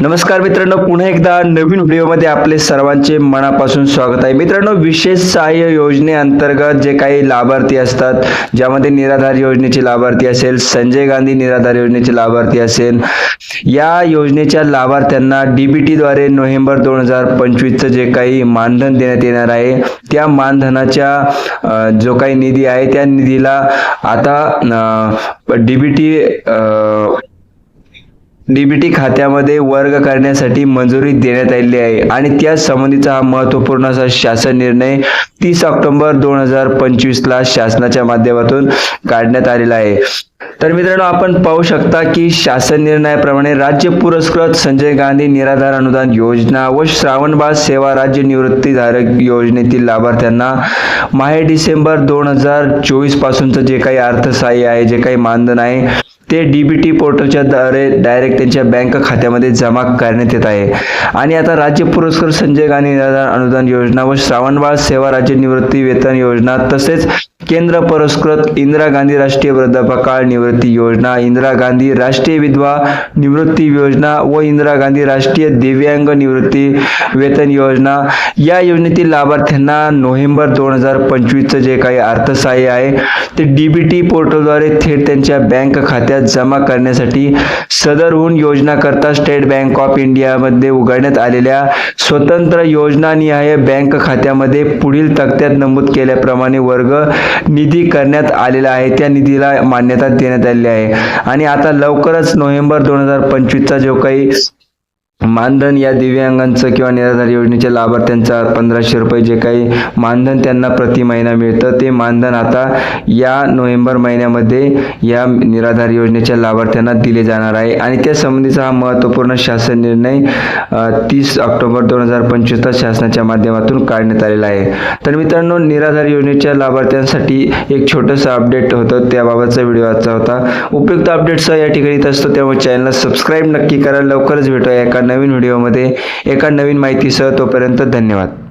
नमस्कार मित्रांनो पुन्हा एकदा नवीन व्हिडिओमध्ये आपले सर्वांचे मनापासून स्वागत आहे. मित्रांनो विशेष सहाय्य योजनेअंतर्गत जे काही लाभार्थी असतात ज्यामध्ये निराधार योजनेचे लाभार्थी असेल संजय गांधी निराधार योजनेचे लाभार्थी असेल या योजनेच्या लाभार्थ्यांना डीबीटीद्वारे नोव्हेंबर दोन हजार पंचवीसचं जे काही मानधन देण्यात येणार आहे त्या मानधनाच्या जो काही निधी आहे त्या निधीला आता डीबीटी डीबीटी खात्यामध्ये वर्ग करण्यासाठी मंजुरी देण्यात आलेली आहे आणि त्या संबंधीचा हा महत्त्वपूर्ण असा शासन निर्णय तीस ऑक्टोबर दोन हजार पंचवीस ला शासनाच्या माध्यमातून काढण्यात आलेला आहे. तर मित्रांनो आपण पाहू शकता की शासन निर्णयाप्रमाणे राज्य पुरस्कृत संजय गांधी निराधार अनुदान योजना व श्रावणबाळ सेवा राज्य निवृत्तीधारक योजनेतील लाभार्थ्यांना माहे डिसेंबर दोन हजार चोवीस पासूनचं जे काही अर्थसहाय्य आहे जे काही मानधन आहे ते डीबीटी पोर्टलच्या द्वारे डायरेक्ट त्यांच्या बँक खात्यामध्ये जमा करण्यात येत आहे. आणि आता राज्य पुरस्कार संजय गांधी निराधार अनुदान योजना व श्रावणबाळ सेवा राज्य निवृत्ती वेतन योजना तसेच केंद्र पुरस्कृत इंदिरा गांधी राष्ट्रीय वृद्धापकाळ निवृत्ती योजना इंदिरा गांधी राष्ट्रीय विधवा निवृत्ती योजना व इंदिरा गांधी राष्ट्रीय दिव्यांग निवृत्ती वेतन योजना. या योजनेतील लाभार्थ्यांना नोव्हेंबर दोन हजार पंचवीसचं जे काही अर्थसहाय्य आहे ते डीबीटी पोर्टलद्वारे थेट त्यांच्या बँक खात्यात जमा करण्यासाठी सदरहून योजनाकरता स्टेट बँक ऑफ इंडियामध्ये उघडण्यात आलेल्या स्वतंत्र योजनानिहाय बँक खात्यामध्ये पुढील तक्त्यात नमूद केल्याप्रमाणे वर्ग निधी करण्यात आलेला आहे. त्या निधीला मान्यता देण्यात आलेली आहे. आणि आता लवकरच नोव्हेंबर दोन हजार पंचवीसचा जो काही मानधन या दिव्यांगांचं किंवा निराधार योजनेच्या लाभार्थ्यांचा पंधराशे रुपये जे काही मानधन त्यांना प्रति महिना मिळतं ते मानधन आता या नोव्हेंबर महिन्यामध्ये या निराधार योजनेच्या लाभार्थ्यांना दिले जाणार आहे. आणि त्या संबंधीचा हा महत्त्वपूर्ण शासन निर्णय तीस ऑक्टोबर दोन हजार पंचवीसला शासनाच्या माध्यमातून काढण्यात आलेला आहे. तर मित्रांनो निराधार योजनेच्या लाभार्थ्यांसाठी एक छोटंसं अपडेट होतं त्याबाबतचा व्हिडिओ आजचा होता. उपयुक्त अपडेट्स या ठिकाणी येत असतो त्यामुळे चॅनलला सबस्क्राईब नक्की करा. लवकरच भेटूया एका नवीन व्हिडिओमध्ये एका नवीन माहितीसह तोपर्यंत धन्यवाद.